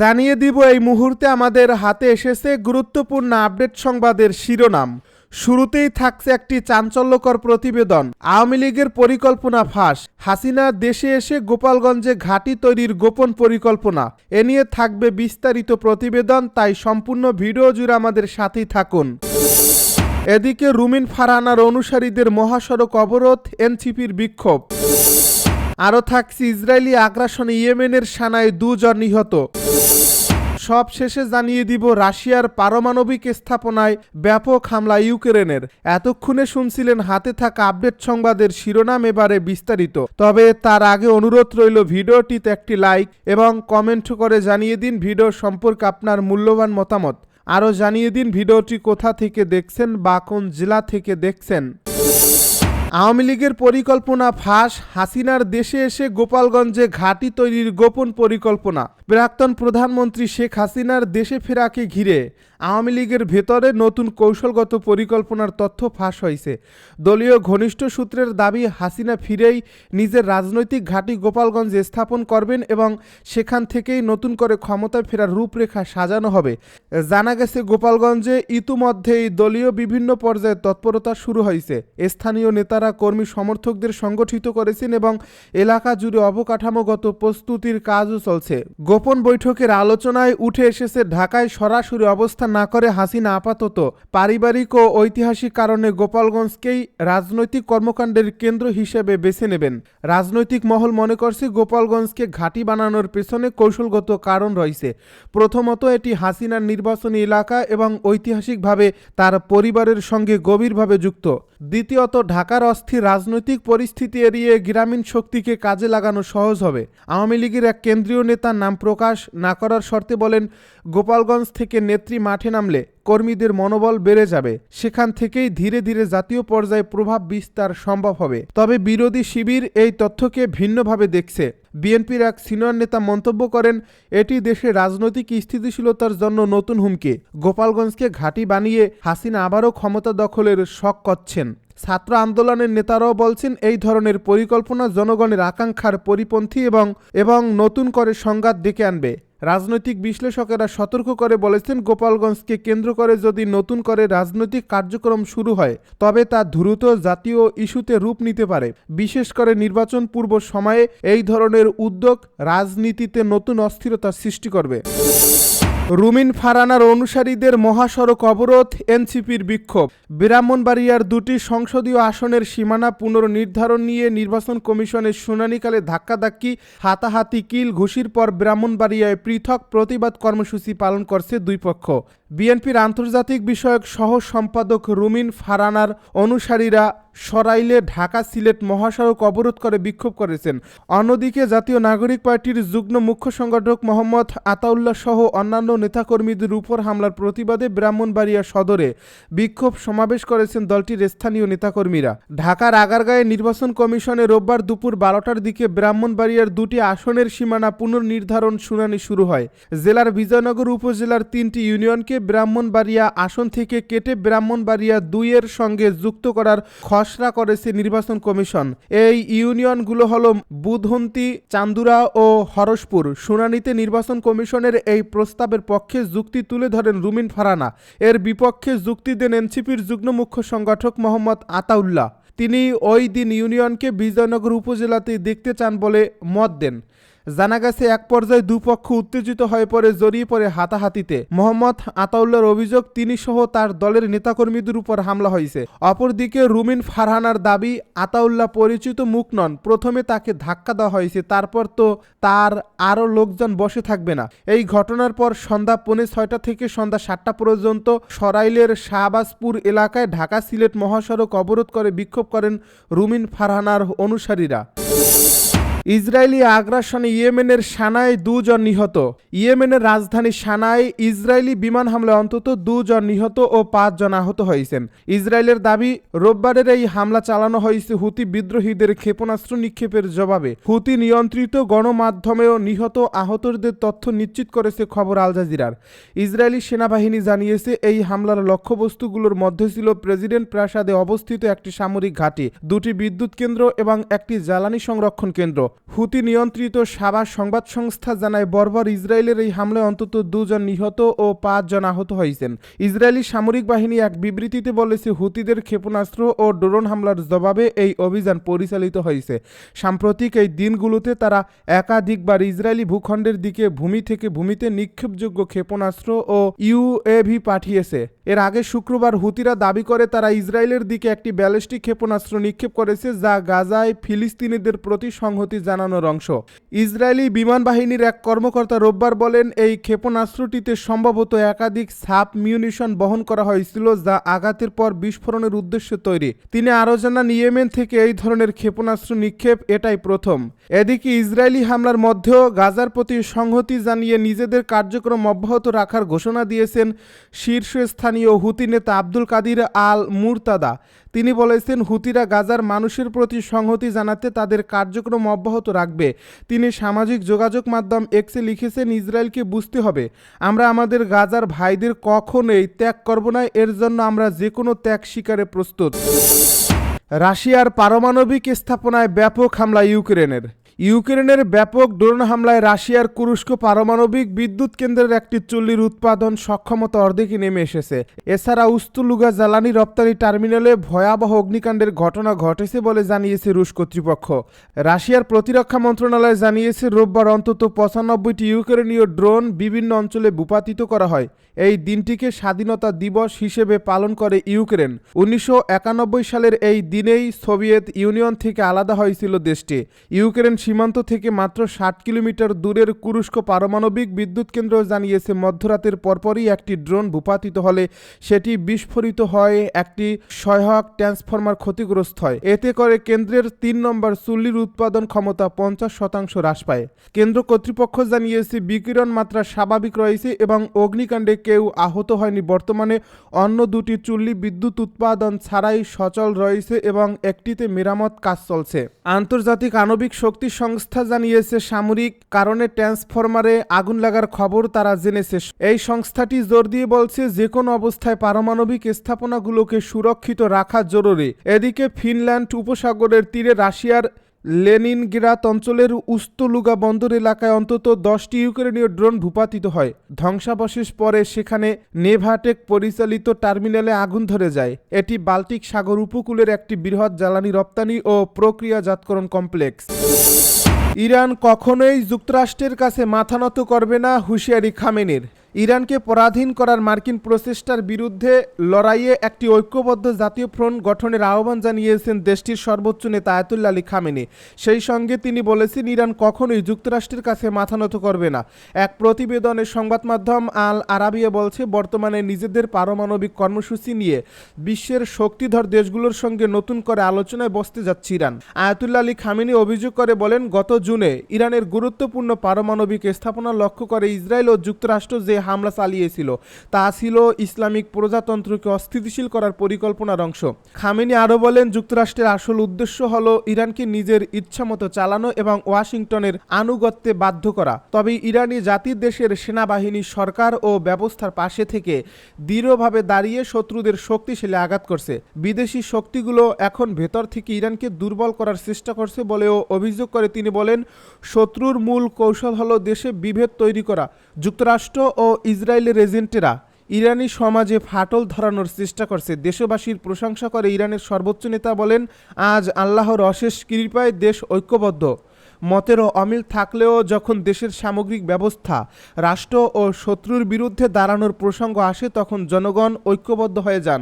জানিয়ে দিব এই মুহূর্তে আমাদের হাতে এসেছে গুরুত্বপূর্ণ আপডেট সংবাদের শিরোনাম। শুরুতেই থাকছে একটি চাঞ্চল্যকর প্রতিবেদন। আওয়ামী লীগের পরিকল্পনা ফাঁস। হাসিনা দেশে এসে গোপালগঞ্জে ঘাঁটি তৈরির গোপন পরিকল্পনা। এ নিয়ে থাকবে বিস্তারিত প্রতিবেদন, তাই সম্পূর্ণ ভিডিও জুড়ে আমাদের সাথেই থাকুন। এদিকে রুমিন ফারহানার অনুসারীদের মহাসড়ক অবরোধ, এনসিপির বিক্ষোভ। আরও থাকছে ইসরায়েলি আগ্রাসনে ইয়েমেনের সানায় দুজন নিহত। সব শেষে জানিয়ে দিব রাশিয়ার পারমাণবিক স্থাপনায় ব্যাপক হামলা ইউক্রেনের। এতক্ষণে শুনছিলেন হাতে থাকা আপডেট সংবাদের শিরোনাম এবারে বিস্তারিত। তবে তার আগে অনুরোধ রইল ভিডিওটিতে একটি লাইক এবং কমেন্ট করে জানিয়ে দিন ভিডিও সম্পর্কে আপনার মূল্যবান মতামত। আরও জানিয়ে দিন ভিডিওটি কোথা থেকে দেখছেন বা কোন জেলা থেকে দেখছেন। আওয়ামী লীগের পরিকল্পনা ফাঁস, হাসিনার দেশে এসে গোপালগঞ্জে ঘাঁটি তৈরির গোপন পরিকল্পনা। প্রাক্তন প্রধানমন্ত্রী শেখ হাসিনার দেশে ফেরাকে ঘিরে আওয়ামী লীগের ভেতরে নতুন কৌশলগত পরিকল্পনার তথ্য ফাঁস হয়েছে। দলীয় ঘনিষ্ঠ সূত্রের দাবি, হাসিনা ফিরেই নিজের রাজনৈতিক ঘাঁটি গোপালগঞ্জে স্থাপন করবেন এবং সেখান থেকেই নতুন করে ক্ষমতায় ফেরার রূপরেখা সাজানো হবে। জানা গেছে, গোপালগঞ্জে ইতিমধ্যেই দলীয় বিভিন্ন পর্যায়ে তৎপরতা শুরু হয়েছে। স্থানীয় নেতারা কর্মী সমর্থকদের সংগঠিত করেছেন এবং এলাকা জুড়ে অবকাঠামোগত প্রস্তুতির কাজও চলছে। গোপন বৈঠকের আলোচনায় উঠে এসেছে ঢাকায় সরাসরি অবস্থান না করে হাসিনা আপাতত। পারিবারিক ও ঐতিহাসিক কারণে গোপালগঞ্জকেই রাজনৈতিক কর্মকাণ্ডের কেন্দ্র হিসেবে বেছে নেবেন। রাজনৈতিক মহল মনে করছে গোপালগঞ্জকে ঘাঁটি বানানোর পেছনে কৌশলগত কারণ রয়েছে। প্রথমত, এটি হাসিনার নির্বাচনী এলাকা এবং ঐতিহাসিকভাবে তার পরিবারের সঙ্গে গভীরভাবে যুক্ত। দ্বিতীয়ত, ঢাকার অস্থির রাজনৈতিক পরিস্থিতি এড়িয়ে গ্রামীণ শক্তিকে কাজে লাগানো সহজ হবে। আওয়ামী লীগের এক কেন্দ্রীয় নেতার নাম প্রকাশ না করার শর্তে বলেন, গোপালগঞ্জ থেকে নেত্রী মাঠে নামলে কর্মীদের মনোবল বেড়ে যাবে। সেখান থেকেই ধীরে ধীরে জাতীয় পর্যায়ে প্রভাব বিস্তার সম্ভব হবে। তবে বিরোধী শিবির এই তথ্যকে ভিন্নভাবে দেখছে। বিএনপির এক সিনিয়র নেতা মন্তব্য করেন, এটি দেশের রাজনৈতিক স্থিতিশীলতার জন্য নতুন হুমকি। গোপালগঞ্জকে ঘাঁটি বানিয়ে হাসিনা আবারও ক্ষমতা দখলের শখ করছেন। ছাত্র আন্দোলনের নেতারাও বলছেন, এই ধরনের পরিকল্পনা জনগণের আকাঙ্ক্ষার পরিপন্থী এবং এবং নতুন করে সংঘাত ডেকে আনবে। রাজনৈতিক বিশ্লেষকেরা সতর্ক করে বলেছেন, গোপালগঞ্জকে কেন্দ্র করে যদি নতুন করে রাজনৈতিক কার্যক্রম শুরু হয়, তবে তা দ্রুত জাতীয় ইস্যুতে রূপ নিতে পারে। বিশেষ করে নির্বাচন পূর্ব সময়ে এই ধরনের উদ্যোগ রাজনীতিতে নতুন অস্থিরতা সৃষ্টি করবে। রুমিন ফারানার অনুসারীদের মহাসড়ক অবরোধ, এনসিপির বিক্ষোভ। ব্রাহ্মণবাড়িয়ার দুটি সংসদীয় আসনের সীমানা পুনর্নির্ধারণ নিয়ে নির্বাচন কমিশনের শুনানিকালে ধাক্কাধাক্কি, হাতাহাতি কিল ঘুষির পর ব্রাহ্মণবাড়িয়ায় পৃথক প্রতিবাদ কর্মসূচি পালন করছে দুই পক্ষ। বিএনপির আন্তর্জাতিক বিষয়ক সহ সম্পাদক রুমিন ফারানার অনুসারীরা সরাইলে ঢাকা সিলেট মহাসড়ক অবরোধ করে বিক্ষোভ করেছেন। অন্যদিকে জাতীয় নাগরিক পার্টির যুগ্ম মুখ্য সংগঠক মোহাম্মদ আতাউল্লাহ সহ অন্যান্য নেতাকর্মীদের উপর হামলার প্রতিবাদে ব্রাহ্মণবাড়িয়া সদরে বিক্ষোভ সমাবেশ করেছেন দলটির স্থানীয় নেতাকর্মীরা। ঢাকার আগারগাঁয়ে নির্বাচন কমিশনে রোববার দুপুর বারোটার দিকে ব্রাহ্মণবাড়িয়ার দুটি আসনের সীমানা পুনর্নির্ধারণ শুনানি শুরু হয়। জেলার বিজয়নগর উপজেলার তিনটি ইউনিয়নকে ব্রাহ্মণবাড়িয়া আসন থেকে কেটে ব্রাহ্মণবাড়িয়া দুইয়ের সঙ্গে যুক্ত করার খসড়া করেছে নির্বাচন কমিশন। এই ইউনিয়নগুলো হল বুধন্তি চান্দুরা ও হরসপুর। শুনানিতে নির্বাচন কমিশনের এই প্রস্তাবের পক্ষে যুক্তি তুলে ধরেন রুমিন ফারানা। এর বিপক্ষে যুক্তি দেন এনসিপির যুগ্ম মুখ্য সংগঠক মোহাম্মদ আতাউল্লাহ। তিনি ওই দিন ইউনিয়নকে বিজয়নগর উপজেলাতে দেখতে চান বলে মত দেন। জানা গেছে এক পর্যায়ে দুপক্ষ উত্তেজিত হয়ে পড়ে, জড়িয়ে পড়ে হাতাহাতিতে। মোহাম্মদ আতাউল্লার অভিযোগ তিনি সহ তার দলের নেতাকর্মীদের উপর হামলা হয়েছে। অপরদিকে রুমিন ফারহানার দাবি, আতাউল্লাহ পরিচিত মুখ নন। প্রথমে তাকে ধাক্কা দেওয়া হয়েছে, তারপর তো তার আরও লোকজন বসে থাকবে না। এই ঘটনার পর সন্ধ্যা পৌনে ছয়টা থেকে সন্ধ্যা সাতটা পর্যন্ত সরাইলের শাহবাজপুর এলাকায় ঢাকা সিলেট মহাসড়ক অবরোধ করে বিক্ষোভ করেন রুমিন ফারহানার অনুসারীরা। ইসরায়েলি আগ্রাসনে ইয়েমেনের সানায় দুজন নিহত। ইয়েমেনের রাজধানী সানায় ইসরায়েলি বিমান হামলায় অন্তত দুজন নিহত ও পাঁচজন আহত হয়েছেন। ইসরায়েলের দাবি, রোববারের এই হামলা চালানো হয়েছে হুতি বিদ্রোহীদের ক্ষেপণাস্ত্র নিক্ষেপের জবাবে। হুতি নিয়ন্ত্রিত গণমাধ্যমেও নিহত আহতদের তথ্য নিশ্চিত করেছে খবর আল জাজিরার। ইসরায়েলি সেনাবাহিনী জানিয়েছে, এই হামলার লক্ষ্যবস্তুগুলোর মধ্যে ছিল প্রেসিডেন্ট প্রাসাদে অবস্থিত একটি সামরিক ঘাঁটি, দুটি বিদ্যুৎ কেন্দ্র এবং একটি জ্বালানি সংরক্ষণ কেন্দ্র। হুতি নিয়ন্ত্রিত সাবা সংবাদ সংস্থা জানায়, বর্বর ইসরায়েলের এই হামলায় অন্তত দুজন নিহত ও পাঁচজন আহত হয়েছেন। ইসরায়েলি সামরিক বাহিনী এক বিবৃতিতে বলেছে, হুতিদের ক্ষেপণাস্ত্র ও ড্রোন হামলার জবাবে এই অভিযান পরিচালিত হয়েছে। সাম্প্রতিক এই দিনগুলোতে তারা একাধিকবার ইসরায়েলি ভূখণ্ডের দিকে ভূমি থেকে ভূমিতে নিক্ষেপযোগ্য ক্ষেপণাস্ত্র ও ইউএভি পাঠিয়েছে। এর আগে শুক্রবার হুতিরা দাবি করে, তারা ইসরায়েলের দিকে একটি ব্যালিস্টিক ক্ষেপণাস্ত্র নিক্ষেপ করেছে, যা গাজায় ফিলিস্তিনিদের প্রতি সংহতি জানানোর অংশ। ইসরায়েলি বিমান বাহিনীর এক কর্মকর্তা রোববার বলেন, এই ক্ষেপণাস্ত্রটিতে সম্ভবত একাধিক সাব মিউনিশন বহন করা হয়েছিল যা আঘাতের পর বিস্ফোরণের উদ্দেশ্যে তৈরি। তিনি আরও জানান, ইয়েমেন থেকে এই ধরনের ক্ষেপণাস্ত্র নিক্ষেপ এটাই প্রথম। এদিকে ইসরায়েলি হামলার মধ্যেও গাজার প্রতি সংহতি জানিয়ে নিজেদের কার্যক্রম অব্যাহত রাখার ঘোষণা দিয়েছেন শীর্ষস্থানীয় হুতি নেতা আব্দুল কাদির আল মুরতাদা তিনি বলেছেন, হুতিরা গাজার মানুষের প্রতি সংহতি জানাতে তাদের কার্যক্রম অব্যাহত রাখবে। তিনি সামাজিক যোগাযোগ মাধ্যম এক্সে লিখেছেন, ইসরায়েলকে বুঝতে হবে, আমরা আমাদের গাজার ভাইদের কখনোই ত্যাগ করব না, এর জন্য আমরা যে কোনো ত্যাগ শিকারে প্রস্তুত। রাশিয়ার পারমাণবিক স্থাপনায় ব্যাপক হামলা ইউক্রেনের। ইউক্রেনের ব্যাপক ড্রোন হামলায় রাশিয়ার কুরস্ক পারমাণবিক বিদ্যুৎ কেন্দ্রের একটি চুল্লির উৎপাদন সক্ষমতা অর্ধেকে নেমে এসেছে। এছাড়া উস্তুলুগা জ্বালানি রপ্তানি টার্মিনালে ভয়াবহ অগ্নিকাণ্ডের ঘটনা ঘটেছে বলে জানিয়েছে রুশ কর্তৃপক্ষ। রাশিয়ার প্রতিরক্ষা মন্ত্রণালয় জানিয়েছে, রোববার অন্তত পঁচানব্বইটি ইউক্রেনীয় ড্রোন বিভিন্ন অঞ্চলে ভূপাতিত করা হয়। এই দিনটিকে স্বাধীনতা দিবস হিসেবে পালন করে ইউক্রেন। উনিশশো একানব্বই সালের এই দিনেই সোভিয়েত ইউনিয়ন থেকে আলাদা হয়েছিল দেশটি। ইউক্রেন সীমান্ত থেকে মাত্র ষাট কিলোমিটার দূরের কুরস্ক পারমাণবিক বিদ্যুৎ কেন্দ্র জানিয়েছে, মধ্যরাতের পরপরই একটি ড্রোন ভূপাতিত হলে সেটি বিস্ফোরিত হয়, একটি সহায়ক ট্রান্সফরমার ক্ষতিগ্রস্ত হয়। এতে করে কেন্দ্রের তিন নম্বর চুল্লির উৎপাদন ক্ষমতা পঞ্চাশ শতাংশ হ্রাস পায়। কেন্দ্র কর্তৃপক্ষ জানিয়েছে, বিকিরণ মাত্রা স্বাভাবিক রয়েছে এবং অগ্নিকাণ্ডে কেউ আহত হয়নি। বর্তমানে অন্য দুটি চুল্লি বিদ্যুৎ উৎপাদন ছাড়াই সচল রয়েছে এবং একটিতে মেরামত কাজ চলছে। আন্তর্জাতিক আণবিক শক্তি সংস্থা জানিয়েছে, সামরিক কারণে ট্রান্সফরমারে আগুন লাগার খবর তারা জেনেছে। এই সংস্থাটি জোর দিয়ে বলছে যে কোনো অবস্থায় পারমাণবিক স্থাপনাগুলোকে সুরক্ষিত রাখা জরুরি। এদিকে ফিনল্যান্ড উপসাগরের তীরে রাশিয়ার লেনিনগ্রাদ অঞ্চলের উস্তলুগা বন্দর এলাকায় অন্তত দশটি ইউক্রেনীয় ড্রোন ভূপাতিত হয়। ধ্বংসাবশেষ পরে সেখানে নেভাটেক পরিচালিত টার্মিনালে আগুন ধরে যায়। এটি বাল্টিক সাগর উপকূলের একটি বৃহৎ জ্বালানি রপ্তানি ও প্রক্রিয়াজাতকরণ কমপ্লেক্স। ইরান কখনোই যুক্তরাষ্ট্রের কাছে মাথা নত করবে না হুঁশিয়ারি খামেনের। ইরানকে পরাধীন করার মার্কিন প্রচেষ্টার বিরুদ্ধে লড়াইয়ে একটি ঐক্যবদ্ধ জাতীয় ফ্রন্ট গঠনের আহ্বান জানিয়েছেন দেশটির সর্বোচ্চ নেতা আয়াতুল্লা আলী খামেনি। সেই সঙ্গে তিনি বলেছেন, ইরান কখনোই যুক্তরাষ্ট্রের কাছে মাথা নত করবে না। এক প্রতিবেদনে সংবাদ মাধ্যম আল আরাবিয়া বলছে, বর্তমানে নিজেদের পারমাণবিক কর্মসূচি নিয়ে বিশ্বের শক্তিধর দেশগুলোর সঙ্গে নতুন করে আলোচনায় বসতে যাচ্ছে ইরান। আয়াতুল্লা আলী খামেনি অভিযোগ করে বলেন, গত জুনে ইরানের গুরুত্বপূর্ণ পারমাণবিক স্থাপনা লক্ষ্য করে ইসরায়েল ও যুক্তরাষ্ট্র যে হামলা চালিয়েছিল। তা ছিল ইসলামিক প্রজাতন্ত্রকে অস্থিতিশীল করার পরিকল্পনার অংশ। খামেনি আরও বলেন, যুক্তরাষ্ট্রের আসল উদ্দেশ্য হল ইরানকে নিজের ইচ্ছামতো চালানো এবং ওয়াশিংটনের আনুগত্যে বাধ্য করা। তবে ইরানি জাতির দেশের সেনাবাহিনী সরকার ও ব্যবস্থার পাশে থেকে দৃঢ়ভাবে দাঁড়িয়ে শত্রুদের শক্তিশালী আঘাত করছে। বিদেশি শক্তিগুলো এখন ভেতর থেকে ইরানকে দুর্বল করার চেষ্টা করছে বলেও অভিযোগ করে তিনি বলেন, শত্রুর মূল কৌশল হলো দেশে বিভেদ তৈরি করা। যুক্তরাষ্ট্র ও ইসরায়েলের এজেন্টেরা ইরানি সমাজে ফাটল ধরানোর চেষ্টা করছে। দেশবাসীর প্রশংসা করে ইরানের সর্বোচ্চ নেতা বলেন, আজ আল্লাহর অশেষ কৃপায় দেশ ঐক্যবদ্ধ। মতেরও অমিল থাকলেও যখন দেশের সামগ্রিক ব্যবস্থা, রাষ্ট্র ও শত্রুর বিরুদ্ধে দাঁড়ানোর প্রসঙ্গ আসে, তখন জনগণ ঐক্যবদ্ধ হয়ে যান।